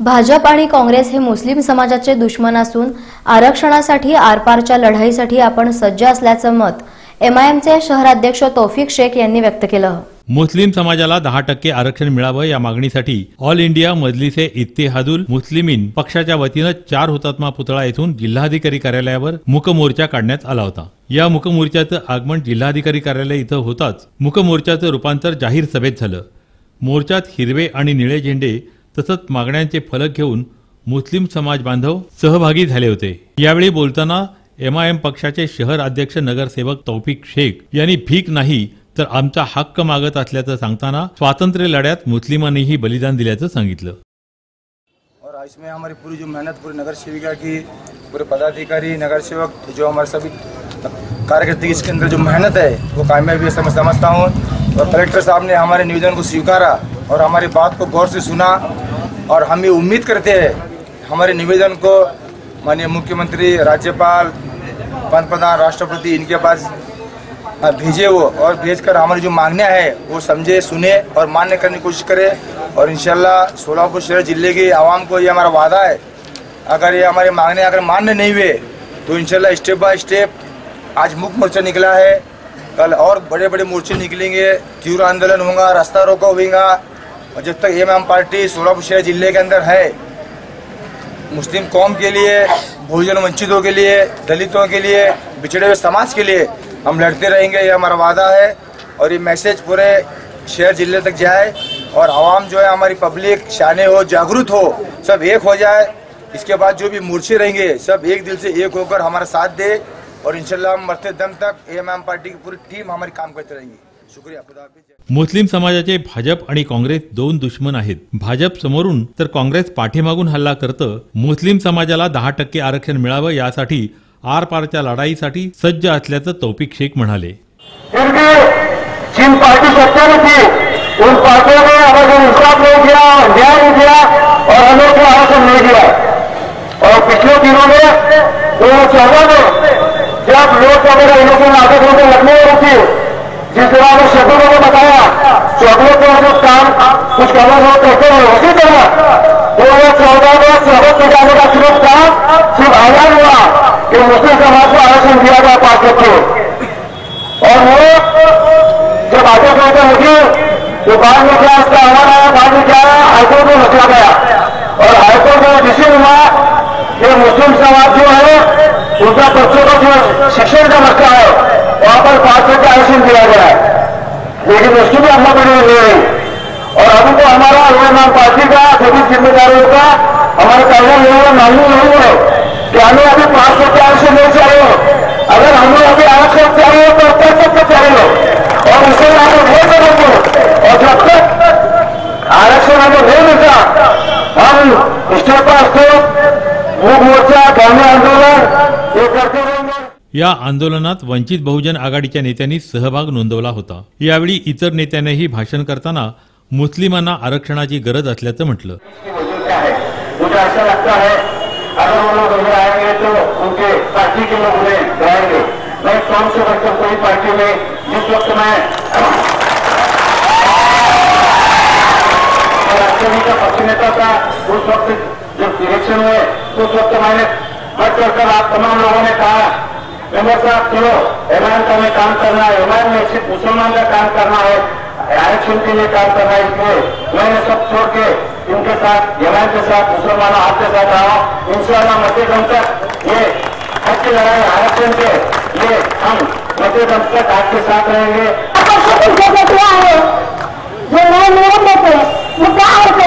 भाजप आणि काँग्रेस हे मुस्लिम समाजाचे दुश्मन असून आरक्षणासाठी आरपारच्या लढाईसाठी आपण सज्ज असल्याचं मत एमआयएमचे शहराध्यक्ष तौफिक शेख यांनी व्यक्त केलं. मुस्लिम समाजाला दहा टक्के आरक्षण मिळावं या मागणीसाठी ऑल इंडिया मजलिसे इत्तेहादुल मुस्लिमीन पक्षाच्या वतीनं चार हुतात्मा पुतळा येथून जिल्हाधिकारी कार्यालयावर मुकमोर्चा काढण्यात आला होता. या मुकमोर्चाचं आगमन जिल्हाधिकारी कार्यालय इथं होताच मुकमोर्चाचं रूपांतर जाहीर सभेत झालं. मोर्चात हिरवे आणि निळे झेंडे तसंच मागण्यांचे फलक घेऊन मुस्लिम समाज बांधव सहभागी झाले होते. यावेळी बोलताना एमआयएम पक्षाचे शहर अध्यक्ष नगरसेवक तौफिक शेख यांनी भीक नाही तर आमचा हक्क मागत असल्याचं सांगताना स्वातंत्र्य लढ्यात मुस्लिमांनीही बलिदान दिल्याचं सांगितलं. और इसमें हमारी पूरी जो मेहनत पूरी नगर सेविका की पूरे पदाधिकारी नगर सेवक जो हमारे सभी कार्यकर्ता इसके अंदर जो मेहनत है वो कामयाबी है मैं समझता हूँ। और कलेक्टर साहब ने हमारे निवेदन को स्वीकारा। और हमारी बात को गौर से सुना और हम ये उम्मीद करते हैं, हमारे निवेदन को माननीय मुख्यमंत्री, राज्यपाल, पंतप्रधान, राष्ट्रपति, इनके पास भेजे वो और भेजकर हमारी जो मांगनियाँ है, वो समझे, सुने और मान्य करने की कोशिश करे। और इंशाल्लाह सोलापुर शहर ज़िले की आवाम को ये हमारा वादा है, अगर ये हमारे मांगने अगर मान्य नहीं हुए तो इंशाल्लाह स्टेप बाय स्टेप आज मुख्य मोर्चा निकला है। कल और बड़े बड़े मोर्चे निकलेंगे, तीव्र आंदोलन होगा, रास्ता रोका होगा। और जब तक एम एम पार्टी सोलापुर ज़िले के अंदर है, मुस्लिम कौम के लिए भोजन वंचितों के लिए, दलितों के लिए, बिछड़े हुए समाज के लिए हम लड़ते रहेंगे, ये हमारा वादा है। और ये मैसेज पूरे शहर ज़िले तक जाए और आवाम जो है, हमारी पब्लिक शाने हो, जागरूक हो, सब एक हो जाए। इसके बाद जो भी मोर्चे रहेंगे, सब एक दिल से एक होकर हमारा साथ दे और इंशाल्लाह हम मरते दम तक एम पार्टी की पूरी टीम हमारी काम करते रहेंगी। मुस्लिम समाजाचे भाजप आणि काँग्रेस दोन दुश्मन आहेत. भाजप समोरून तर काँग्रेस पाठीमागून हल्ला करतं मुस्लिम समाजाला दहा टक्के आरक्षण मिळावं यासाठी आरपारच्या लढाईसाठी सज्ज असल्याचं तौफिक शेख म्हणाले. और का तरह ने शब्दों ने बताया। चौधरी को जो काम कुछ करना हो करते हैं उसी तरह। दो हज़ार चौदह में शहर के जाने का सिर्फ़ काम सिर्फ़ ऐलान हुआ कि मुस्लिम समाज को आरक्षण दिया गया पाँच बच्चे और वो जब आगे बढ़ते मुझे तो बाद में क्या उसका अमल आया, बाद में क्या आया, हाईकोर्ट में मसला गया। और हाईकोर्ट में डिसीज़न हुआ कि मुस्लिम समाज जो है, उनका बच्चों का जो शिक्षण का मसला है वहाँ पर पाँच सौ का दिया गया है। लेकिन उसकी भी अमल बनी हुई है और अभी तो हमारा नाम पार्टी का, सभी जिम्मेदारियों का, हमारे पहले लोगों में मांगनी नहीं है कि हमें अभी पाँच सौ आरक्षण नहीं चाहिए। अगर हमें अभी आरक्षण चाहिए तो तब तक चाहिए और उसे हम नहीं करेंगे। और जब तक आरक्षण हमें नहीं मिलता, हम स्टेप बाय या आंदोलनात वंचित बहुजन आघाडीच्या नेत्यांनी सहभाग नोंदवला होता. यावेळी इतर नेत्यांनीही भाषण करताना मुस्लिमांना आरक्षणाची गरज असल्याचं म्हटलं. उस वक्त जब इलेक्शन हुए उस वक्त मैंने बढ़ चढ़ आप तमाम लोगों ने कहा मेंबर साहब चलो एमआईएम का हमें काम करना है। एमआईएम में सिर्फ़ मुसलमान का काम करना है। आरक्षण के लिए काम करना है इसलिए। मैंने सब छोड़ के इनके साथ एमआईएम के साथ, मुसलमानों आपके साथ आया इंशाल्लाह मध्य दम तक ये हक लड़ाई आरक्षण के। ये हम मध्य दम तक आपके साथ रहेंगे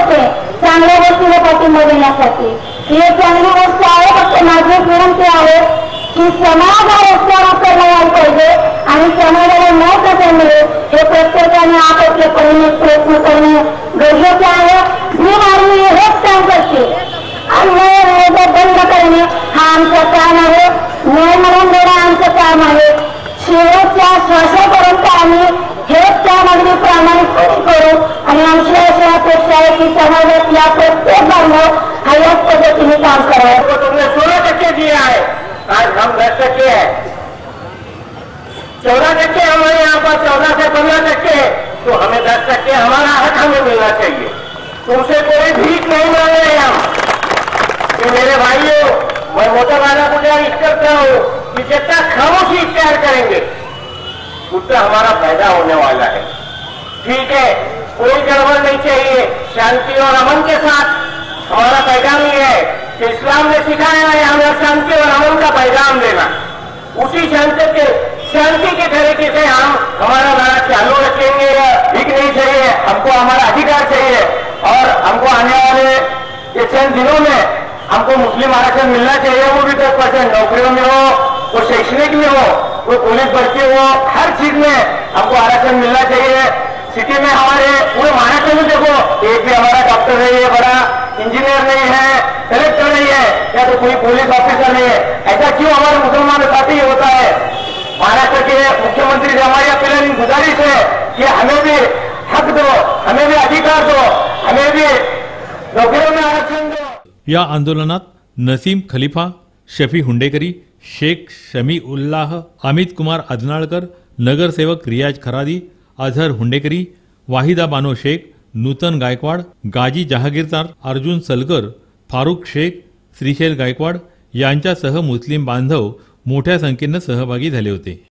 जे चांगल्या गोष्टीला पाठिंबा देण्यासाठी ही चांगली गोष्ट आहे फक्त माझी विनंती आहे की समाज रस्त्यावर पाहिजे आणि समाजाला न कसं मिळेल हे प्रत्येकाने आपापल्या परीने प्रयत्न करणे गरजेचे आहे. मी मानवी हेच काम करते अन्याय बंद करणे हा आमचा काम आहे. न्याय म्हणून देणं आमचं काम आहे. शेवटच्या श्वासापर्यंत आम्ही हेच काम अगदी प्रामाणिकपणे करू आणि आमची अशी अपेक्षा आहे की समाजातल्या प्रत्येक बांधव हा याच पद्धतीने काम करावं. आज हम दस किए हैं। चौदह टक्के हमारे यहाँ पर, चौदह से पंद्रह टक्के है। तो हमें दस टक्के हमारा हक हमें मिलना चाहिए। तुमसे कोई भीख नहीं मांग रहे हम। कि मेरे भाइयों, मैं मोटा वाला गुजारिश करता हूँ, कि जितना खामोशी इख्तियार करेंगे, उतना हमारा फ़ायदा होने वाला है। ठीक है, कोई गड़बड़ नहीं चाहिए। शांति और अमन के साथ हमारा पैगाम ही है। इस्लाम ने सिखाया है हमें शांति और अमन का पैगाम देना। उसी शांति के शांति के तरीके से हम हमारा लड़ा चालू रखेंगे ठीक नहीं चाहिए, हमको हमारा अधिकार चाहिए। और हमको आने वाले ये चंद दिनों में हमको मुस्लिम आरक्षण मिलना चाहिए, वो भी दस परसेंट। नौकरियों में हो, वो शैक्षणिक में हो, वो पुलिस भर्ती हो, हर चीज़ में हमको आरक्षण मिलना चाहिए। सिटी में हमारे पूरे महाराष्ट्र में देखो, एक भी हमारा डॉक्टर नहीं है, बड़ा इंजीनियर नहीं है कलेक्टर नहीं है, या तो कोई पुलिस ऑफिसर नहीं है। ऐसा क्यों हमारे मुसलमानों साथ ही होता है? महाराष्ट्र के मुख्यमंत्री से हमारी अपील गुजारिश है कि हमें भी हक दो, हमें भी अधिकार दो, हमें भी नौकरियों में आरक्षण दो। या आंदोलनात नसीम खलिफा, शफी हुंडेकरी, शेख शमी उल्लाह अमित कुमार अदनाळकर नगरसेवक रियाज खरादी अझहर हुंडेकरी, वाहिदा बानो शेख, नूतन गायकवाड, गाजी जहागीरदार अर्जुन सलगर फारुख शेख श्रीशैल गायकवाड यांच्यासह मुस्लिम बांधव मोठ्या संख्येनं सहभागी झाले होते.